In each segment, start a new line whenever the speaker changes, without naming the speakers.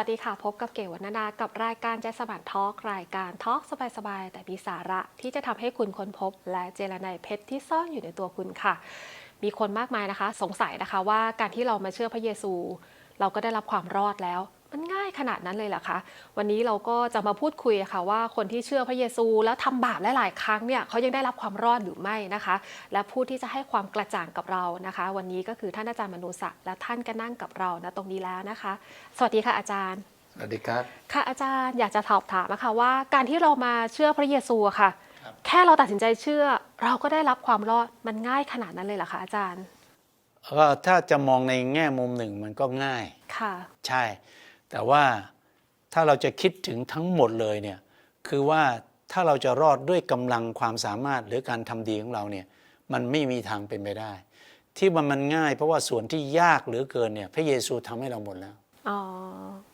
วัสดีค่ะ พบกับเก๋วัฒนากับรายการใจสมานทอล์กรายการทอล์กสบายๆ แต่มีสาระที่จะทำให้คุณค้นพบ และเจรไนายเพชรที่ซ่อนอยู่ในตัวคุณค่ะ มีคนมากมายนะคะ สงสัยนะคะว่าการที่เรามาเชื่อพระเยซู เราก็ได้รับความรอดแล้วมันง่ายขนาดนั้นเลยเหรอคะ วันนี้เราก็จะมาพูดคุยค่ะว่าคนที่เชื่อพระเยซูแล้วทำบาปหลายๆครั้งเนี่ยเขายังได้รับความรอดหรือไม่นะคะ และผู้ที่จะให้ความกระจ่างกับเรานะคะ วันนี้ก็คือท่านอาจารย์มนูศักดิ์และท่านก็นั่งกับเราณตรงนี้แล้วนะคะ สวัสดีค่ะอาจารย์
สวัสดีครับ
ค่ะอาจารย์อยากจะสอบถามนะคะว่า การที่เรามาเชื่อพระเยซูอะค่ะ
ครับ
แค่เราตัดสินใจเชื่อ เราก็ได้รับความรอดมันง่ายขนาดนั้นเลยเหรอคะอาจารย์
ก็ถ้าจะมองในแง่มุมหนึ่งมันก็ง่าย
ค่ะ
ใช่ แต่ว่าถ้าเราจะคิดถึงทั้งหมดเลยเนี่ยคือว่าถ้าเราจะรอดด้วยกำลังความสามารถหรือการทำดีของเราเนี่ยมันไม่มีทางเป็นไปได้ ที่มันมันง่าย เพราะว่าส่วนที่ยากเหลือเกินเนี่ยพระเยซูทำให้เราหมดแล้ว
อ๋อ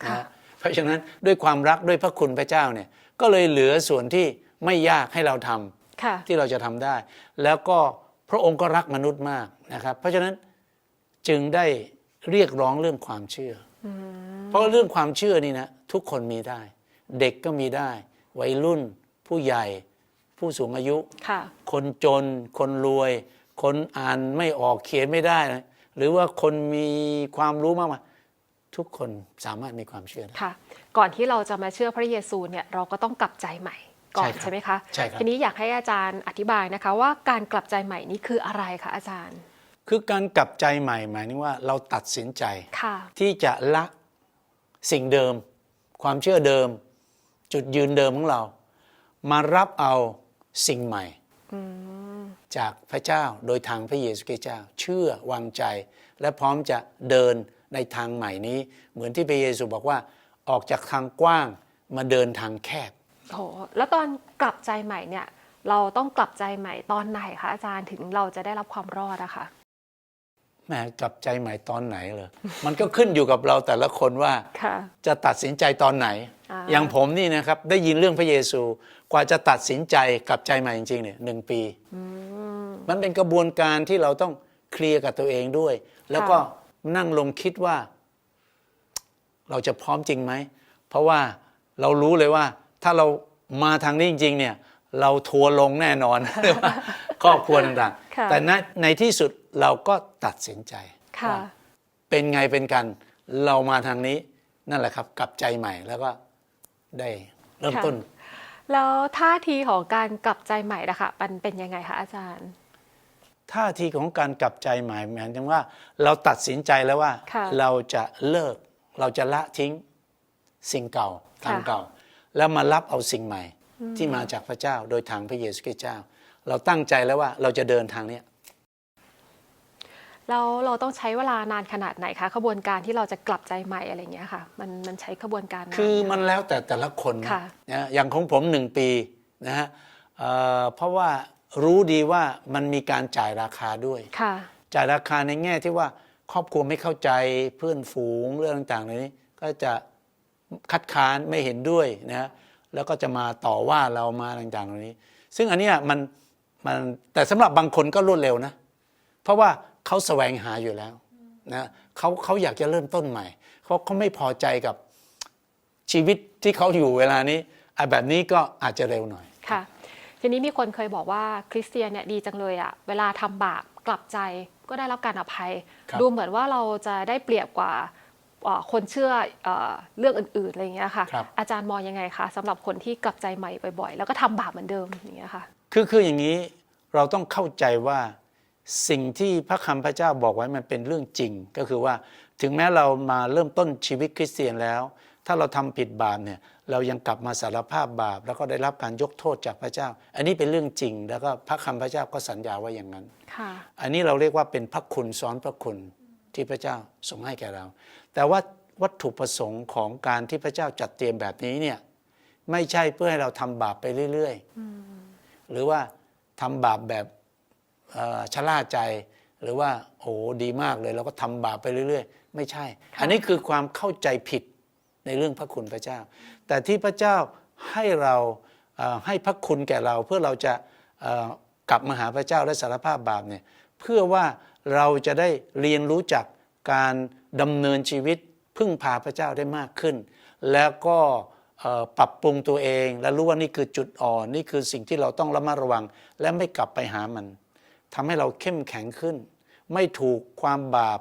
นะ
ค่ะ
ฮะเพราะฉะนั้นด้วยความรักด้วยพระคุณพระเจ้าเนี่ยก็เลยเหลือส่วนที่ไม่ยากให้เราทำ
ค่ะ
ที่เราจะทำได้ แล้วก็พระองค์ก็รักมนุษย์มากนะครับ เพราะฉะนั้นจึงได้เรียกร้องเรื่องความเชื่ออ เพราะเรื่องความเชื่อนี่นะทุกคนมีได้ เด็กก็มีได้ วัยรุ่น ผู้ใหญ่ ผู้สูงอายุ
ค่ะ
คนจน คนรวย คนอ่านไม่ออกเขียนไม่ได้นะหรือว่าคนมีความรู้มากมายทุกคนสามารถมีความเชื่อได้
ค่ะก่อนที่เราจะมาเชื่อพระเยซูเนี่ยเราก็ต้องกลับใจใหม่ก่อน
ใช่ครับ
ใช่ไหมคะ
ใช่ครับ
ทีนี้อยากให้อาจารย์อธิบายนะคะว่าการกลับใจใหม่นี้คืออะไรคะอาจารย์
คือการกลับใจใหม่หมายถึงว่าเราตัดสินใจ
ค่ะ
ที่จะละสิ่งเดิม ความเชื่อเดิม จุดยืนเดิมของเรา มารับเอาสิ่งใหม่จากพระเจ้าโดยทางพระเยซูคริสต์เจ้า เชื่อวางใจ และพร้อมจะเดินในทางใหม่นี้ เหมือนที่พระเยซูบอกว่าออกจากทางกว้างมาเดินทางแคบ
โหแล้วตอนกลับใจใหม่เนี่ย เราต้องกลับใจใหม่ตอนไหนคะอาจารย์ถึงเราจะได้รับความรอดอะคะ
แหมกลับใจใหม่ตอนไหนเลยมันก็ขึ้นอยู่กับเราแต่ละคนว่า
ค่ะ
จะตัดสินใจตอนไหน
อ่า
อย่างผมนี่นะครับได้ยินเรื่องพระเยซู กว่าจะตัดสินใจกลับใจใหม่จริงๆเนี่ยหนึ่งปี มันเป็นกระบวนการที่เราต้องเคลียร์กับตัวเองด้วย แล้วก็นั่งลงคิดว่า เราจะพร้อมจริงไหม เพราะว่าเรารู้เลยว่า ถ้าเรามาทางนี้จริงๆเนี่ยเราทัวร์ลงแน่นอนหรือว่า ครอบครัวต่าง
ค่ะ
ๆแต่ในในที่สุดเราก็ตัดสินใจ
ค่ะ
ว่าเป็นไงเป็นกัน เรามาทางนี้นั่นแหละครับกลับใจใหม่แล้วก็ได้เริ่ม
ค่ะ
ต้น
แล้วท่าทีของการกลับใจใหม่นะคะมันเป็นยังไงคะอาจารย์
ท่าทีของการกลับใจใหม่หมายถึงว่า เราตัดสินใจแล้วว่า
ค่ะ
เราจะเลิกเราจะละทิ้งสิ่งเก่า
ค่ะ
ทางเก่า แล้วมารับเอาสิ่งใหม่ที่มาจากพระเจ้าโดยทางพระเยซูคริสต์เจ้า เราตั้งใจแล้วว่าเราจะเดินทางเนี้ย
แล้วเราต้องใช้เวลานานขนาดไหนคะขบวนการที่เราจะกลับใจใหม่อะไรอย่างเงี้ยค่ะมันมันใช้ขบวนการนาน
คือ
ไห
มันแล้วแต่แต่ละคนนะ
ค่ะ
นะอย่างของผมหนึ่งปีนะฮะเอ่อเพราะว่ารู้ดีว่ามันมีการจ่ายราคาด้วย
ค่ะ
จ่ายราคาในแง่ที่ว่าครอบครัวไม่เข้าใจเพื่อนฝูงเรื่องต่างๆเหล่านี้ ก็จะคัดค้านไม่เห็นด้วยนะฮะแล้วก็จะมาต่อว่าเรามาต่างๆเหล่านี้ ซึ่งอันเนี้ยมัน มันแต่สำหรับบางคนก็รวดเร็วนะ เพราะว่าเขาแสวงหาอยู่แล้วนะเขาเขาอยากจะเริ่มต้นใหม่เขาเขาไม่พอใจกับชีวิตที่เขาอยู่เวลานี้ไอ้แบบนี้ก็อาจจะเร็วหน่อย
ค่ะทีนี้มีคนเคยบอกว่าคริสเตียนเนี่ยดีจังเลยอะเวลาทำบาปกลับใจก็ได้รับการอภัย
ครับ
ดูเหมือนว่าเราจะได้เปรียบกว่าเอ่อคนเชื่อเอ่อเรื่องอื่นๆอะไรอย่างเงี้ยค่ะ
ครับ
อาจารย์มองยังไงคะสำหรับคนที่กลับใจใหม่บ่อยๆ แล้วก็ทำบาปเหมือนเดิมอย่างเงี้ยค่ะ
คือคืออย่างนี้เราต้องเข้าใจว่าสิ่งที่พระคำพระเจ้าบอกไว้มันเป็นเรื่องจริง ก็คือว่าถึงแม้เรามาเริ่มต้นชีวิตคริสเตียนแล้ว ถ้าเราทำผิดบาปเนี่ยเรายังกลับมาสารภาพบาป แล้วก็ได้รับการยกโทษจากพระเจ้า อันนี้เป็นเรื่องจริง แล้วก็พระคำพระเจ้าก็สัญญาไว้อย่างนั้น
ค่ะ
อันนี้เราเรียกว่าเป็นพระคุณซ้อนพระคุณที่พระเจ้าทรงให้แก่เรา แต่ว่าวัตถุประสงค์ของการที่พระเจ้าจัดเตรียมแบบนี้เนี่ยไม่ใช่เพื่อให้เราทำบาปไปเรื่อย ๆ หรือว่าทำบาปแบบเอ่อชะล่าใจ หรือว่าโอ้ดีมากเลยเราก็ทำบาปไปเรื่อย ๆ ไม่ใช่ อันนี้คือความเข้าใจผิดในเรื่องพระคุณพระเจ้า แต่ที่พระเจ้าให้เราเอ่อให้พระคุณแก่เราเพื่อเราจะเอ่อกลับมาหาพระเจ้าและสารภาพบาปเนี่ยเพื่อว่าเราจะได้เรียนรู้จักการดำเนินชีวิตพึ่งพาพระเจ้าได้มากขึ้น แล้วก็เอ่อ ปรับปรุงตัวเอง และรู้ว่านี่คือจุดอ่อน นี่คือสิ่งที่เราต้องระมัดระวัง และไม่กลับไปหามันทำให้เราเข้มแข็งขึ้น ไม่ถูกความบาป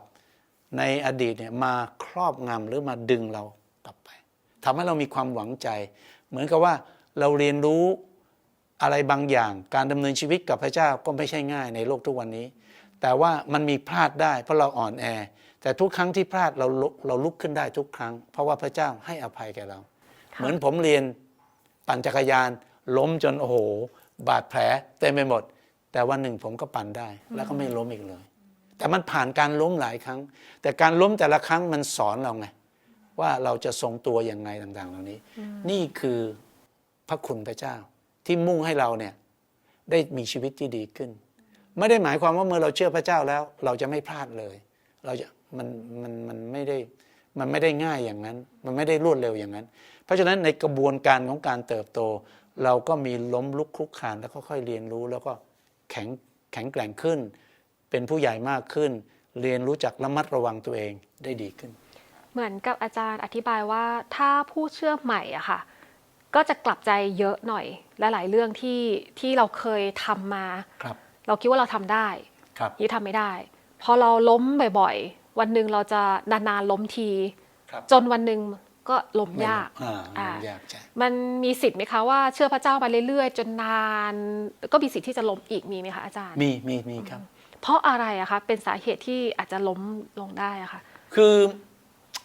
ในอดีตเนี่ยมาครอบงำหรือมาดึงเรากลับไปทำให้เรามีความหวังใจ เหมือนกับว่าเราเรียนรู้อะไรบางอย่าง การดำเนินชีวิตกับพระเจ้าก็ไม่ใช่ง่ายในโลกทุกวันนี้ แต่ว่ามันมีพลาดได้เพราะเราอ่อนแอ แต่ทุกครั้งที่พลาดเราลุกเราลุกขึ้นได้ทุกครั้ง เพราะว่าพระเจ้าให้อภัยแก่เรา เหมือนผมเรียนปั่นจักรยาน ล้มจนโอ้โห บาดแผลเต็มไปหมด แต่วันหนึ่งผมก็ปั่นได้ แล้วก็ไม่ล้มอีกเลย แต่มันผ่านการล้มหลายครั้ง แต่การล้มแต่ละครั้งมันสอนเราไงว่าเราจะทรงตัวยังไงต่าง ๆ เหล่านี้ นี่คือพระคุณพระเจ้าที่มุ่งให้เราเนี่ยได้มีชีวิตที่ดีขึ้น ไม่ได้หมายความว่าเมื่อเราเชื่อพระเจ้าแล้ว เราจะไม่พลาดเลย เราจะมันมันมันไม่ได้มันไม่ได้ง่ายอย่างนั้น มันไม่ได้รวดเร็วอย่างนั้นเพ ราะฉะนั้นในกระบวนการของการเติบโต เราก็มีล้มลุกคลุกคลานแล้วก็ค่อยๆเรียนรู้แล้วก็แข็งแข็งแกร่งขึ้น เป็นผู้ใหญ่มากขึ้น เรียนรู้จักระมัดระวังตัวเองได้ดีขึ้น
เหมือนกับอาจารย์อธิบายว่าถ้าผู้เชื่อใหม่อะค่ะ ก็จะกลับใจเยอะหน่อยและหลายเรื่องที่ที่เราเคยทำมา
ครับ
เราคิดว่าเราทำได้
ครับ
ยี่ทำไม่ได้ พอเราล้มบ่อยๆ วันหนึ่งเราจะนานๆล้มที
ครับ
จนวันหนึ่ง ก็ล้มยาก
อ่า
อ่า
มันยากใช่
มันมีสิทธิ์ไหมคะว่าเชื่อพระเจ้าไปเรื่อยๆ จนนาน ก็มีสิทธิ์ที่จะล้มอีกมีไหมคะอาจารย์
มีมีมีครับ
เพราะอะไรอะคะเป็นสาเหตุที่อาจจะล้มลงได้อะค่ะ
คือ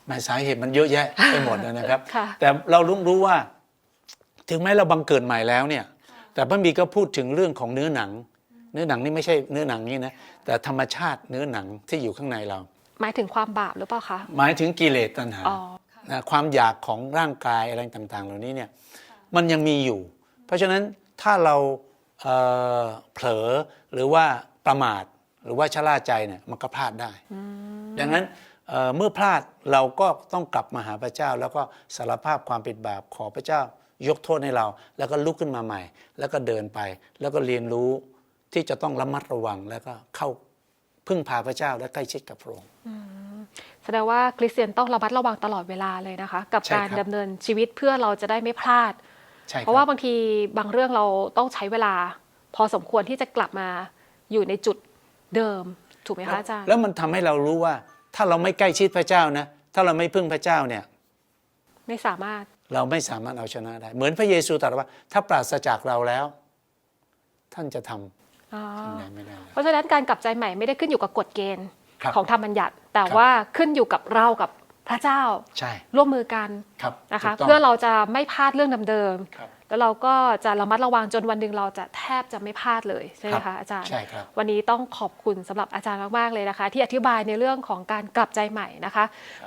แหมสาเหตุมันเยอะแยะไปหมดเลยนะครับ
ค่ะ
แต่เรารู้รู้ว่า ถึงแม้เราบังเกิดใหม่แล้วเนี่ย แต่พระบีก็พูดถึงเรื่องของเนื้อหนัง เนื้อหนังนี่ไม่ใช่เนื้อหนังนี่นะแต่ธรรมชาติเนื้อหนังที่อยู่ข้างในเรา
หมายถึงความบาปหรือเปล่าคะ
หมายถึงกิเลสตัณหา
อ๋อ
นะความอยากของร่างกายอะไรต่าง ๆ เหล่านี้เนี่ยมันยังมีอยู่ เพราะฉะนั้นถ้าเราเอ่อเผลอหรือว่าประมาทหรือว่าชะล่าใจเนี่ยมันก็พลาดได้ ดังนั้นเอ่อเมื่อพลาดเราก็ต้องกลับมาหาพระเจ้า แล้วก็สารภาพความผิดบาปขอพระเจ้ายกโทษให้เรา แล้วก็ลุกขึ้นมาใหม่ แล้วก็เดินไป แล้วก็เรียนรู้ที่จะต้องระมัดระวังแล้วก็เข้าพึ่งพาพระเจ้าและใกล้ชิดกับพระองค์
แสดงว่าคริสเตียนต้องระมัดระวังตลอดเวลาเลยนะคะ กับ
ใช่
การ
ครับ
ดำเนินชีวิตเพื่อเราจะได้ไม่พลาด
ใช่ค
เพ
บ
ราะว่าบางทีบางเรื่องเราต้องใช้เวลา พอสมควรที่จะกลับมาอยู่ในจุดเดิม ถูกไหมคะอาจารย์
แล้วมันทำให้เรารู้ว่า ถ้าเราไม่ใกล้ชิดพระเจ้านะ ถ้าเราไม่พึ่งพระเจ้าเนี่ย
ไม่สามารถ
เราไม่สามารถเอาชนะได้ เหมือนพระเยซูตรัสว่า ถ้าปราศจากเราแล้ว ท่านจะทำ
อ๋อ
สิ่งใดไม่ได้เลย
เพราะฉะนั้นการกลับใจใหม่ไม่ได้ขึ้นอยู่กับกฎเกณฑ์
ครับ
ของธรรมบัญญัติ แต่
ครับ
ว่าขึ้นอยู่กับเรากับพระเจ้า
ใช่
ร่วมมือกัน
ครับ
นะคะ
ถูกต้อง
เพื่อเราจะไม่พลาดเรื่องเดิม
ครับ
ๆแล้วเราก็จะระมัดระวังจนวันหนึ่งเราจะแทบจะไม่พลาดเลยใช่ไหม
ครั
คะ
บ
อาจารย์
ใช่ครับ
วันนี้ต้องขอบคุณสำหรับอาจารย์มาก ๆ เลยนะคะ ที่อธิบายในเรื่องของการกลับใจใหม่นะคะ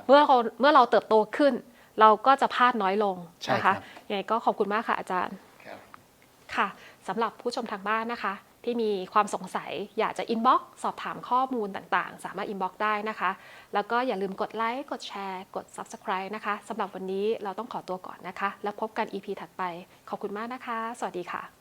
เมื่อเราเมื่อเราเติบโตขึ้น เราก็จะพลาดน้อยลง
ใช่
นะ
ครั
คะ
บ
ยังไงก็ขอบคุณมากค่ะอาจารย์
ครับ
ค่ะสำหรับผู้ชมทางบ้านนะคะ ที่มีความสงสัย อยากจะอินบ็อกสอบถามข้อมูลต่างๆ สามารถอินบ็อกได้นะคะ แล้วก็อย่าลืมกดไลค์กดแชร์ กด Subscribe นะคะสำหรับวันนี้เราต้องขอตัวก่อนนะคะ แล้วพบกัน EP ถัดไป ขอบคุณมากนะคะ สวัสดีค่ะ